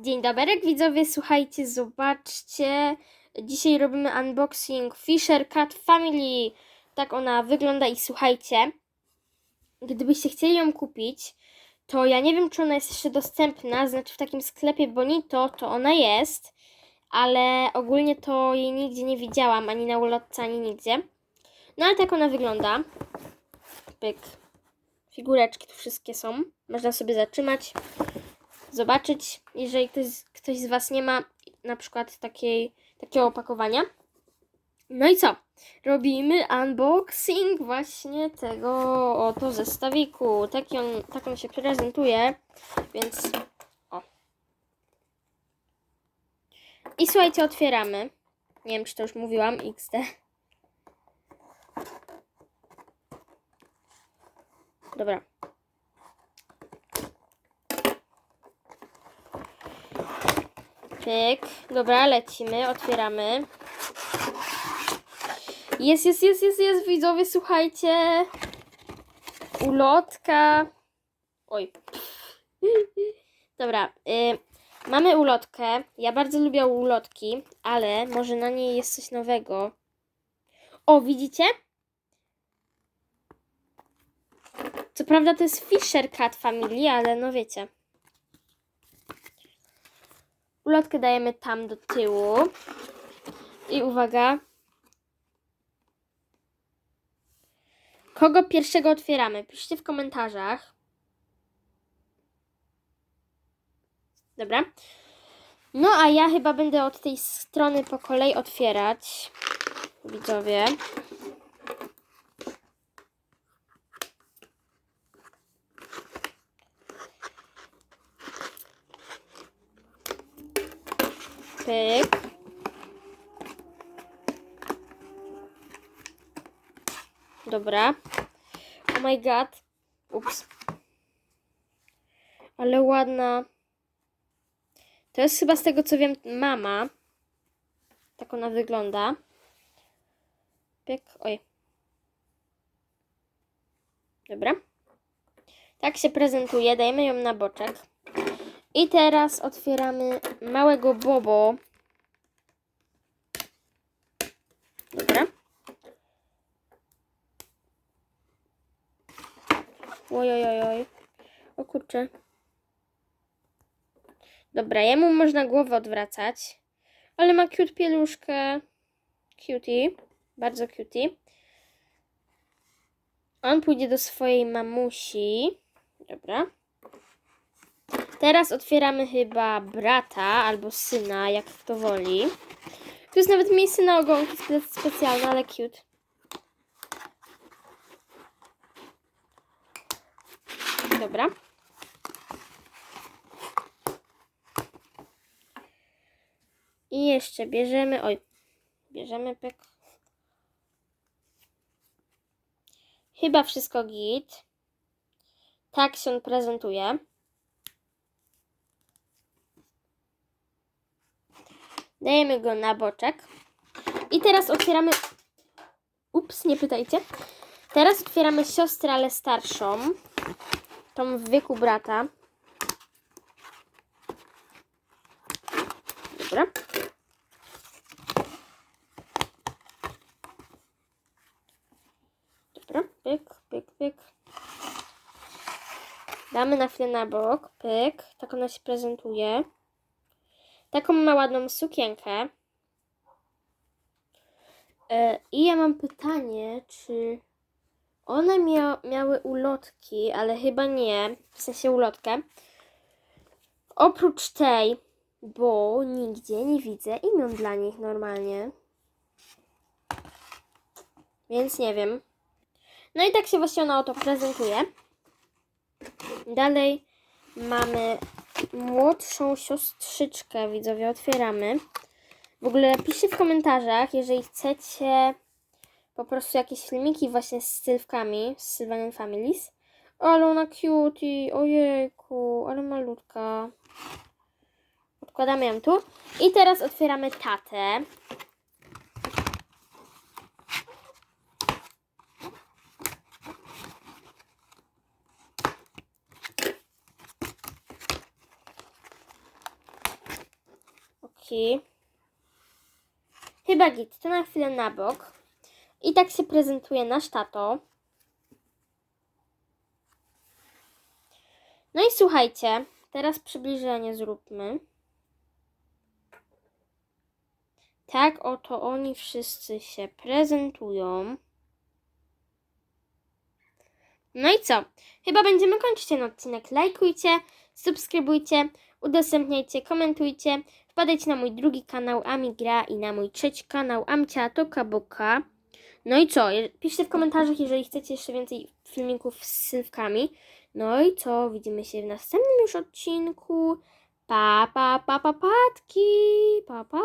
Dzień dobry widzowie, słuchajcie, zobaczcie. Dzisiaj robimy unboxing Fisher Cat Family. Tak ona wygląda i słuchajcie, gdybyście chcieli ją kupić, to ja nie wiem, czy ona jest jeszcze dostępna, znaczy w takim sklepie Bonito to ona jest, ale ogólnie to jej nigdzie nie widziałam, ani na ulotce, ani nigdzie. No ale tak ona wygląda. Pyk. Figureczki tu wszystkie są. Można sobie zatrzymać zobaczyć, jeżeli ktoś, ktoś z Was nie ma na przykład takiej, takiego opakowania. No i co? Robimy unboxing właśnie tego oto zestawiku. Taki on, tak on się prezentuje, więc o. I słuchajcie, otwieramy. Nie wiem, czy to już mówiłam, XD. Dobra. Pyk. Dobra, lecimy, otwieramy. Jest, jest, jest, jest, jest, widzowie, słuchajcie. Ulotka. Oj. Dobra, y, mamy ulotkę. Ja bardzo lubię ulotki, ale może na niej jest coś nowego. O, widzicie? Co prawda to jest Fisher Cat Family, ale no wiecie. Ulotkę dajemy tam do tyłu. I uwaga. Kogo pierwszego otwieramy? Piszcie w komentarzach. Dobra. No a ja chyba będę od tej strony po kolei otwierać. Widzowie. Pyk. Dobra. Oh my god. Ups. Ale ładna. To jest chyba z tego co wiem mama. Tak ona wygląda. Oj. Dobra. Tak się prezentuje. Dajemy ją na boczek. I teraz otwieramy małego Bobo. Dobra. Oj, oj, oj, oj. O kurczę. Dobra, jemu można głowę odwracać. Ale ma cute pieluszkę. Cutie. Bardzo cutie. On pójdzie do swojej mamusi. Dobra. Teraz otwieramy chyba brata albo syna, jak kto woli. Tu jest nawet miejsce na ogonki spe specjalne, ale cute. Dobra. I jeszcze bierzemy, oj, bierzemy pyk. Chyba wszystko git. Tak się on prezentuje. Dajemy go na boczek. I teraz otwieramy. Ups, nie pytajcie. Teraz otwieramy siostrę, ale starszą. Tą w wieku brata. Dobra. Dobra, pyk, pyk, pyk. Damy na chwilę na bok, pyk. Tak ona się prezentuje. Taką ma ładną sukienkę. E, I ja mam pytanie, czy one mia miały ulotki, ale chyba nie, w sensie ulotkę. Oprócz tej, bo nigdzie nie widzę imion dla nich normalnie. Więc nie wiem. No i tak się właśnie ona oto prezentuje. Dalej mamy młodszą siostrzyczkę, widzowie, otwieramy. W ogóle piszcie w komentarzach, jeżeli chcecie po prostu jakieś filmiki właśnie z sylwkami, z Sylvan Families. Ale ona cutie, ojejku, ale malutka. Odkładamy ją tu. I teraz otwieramy tatę. Chyba git, to na chwilę na bok. I tak się prezentuje nasz tato. No i słuchajcie, teraz przybliżenie zróbmy. Tak oto oni wszyscy się prezentują. No i co? Chyba będziemy kończyć ten odcinek. Lajkujcie, subskrybujcie, udostępniajcie, komentujcie. Wpadajcie na mój drugi kanał Amigra i na mój trzeci kanał Amcia Toka Boka. No i co? Piszcie w komentarzach, jeżeli chcecie jeszcze więcej filmików z sylwkami. No i co? Widzimy się w następnym już odcinku. Pa, pa, pa, pa, patki. Pa, pa.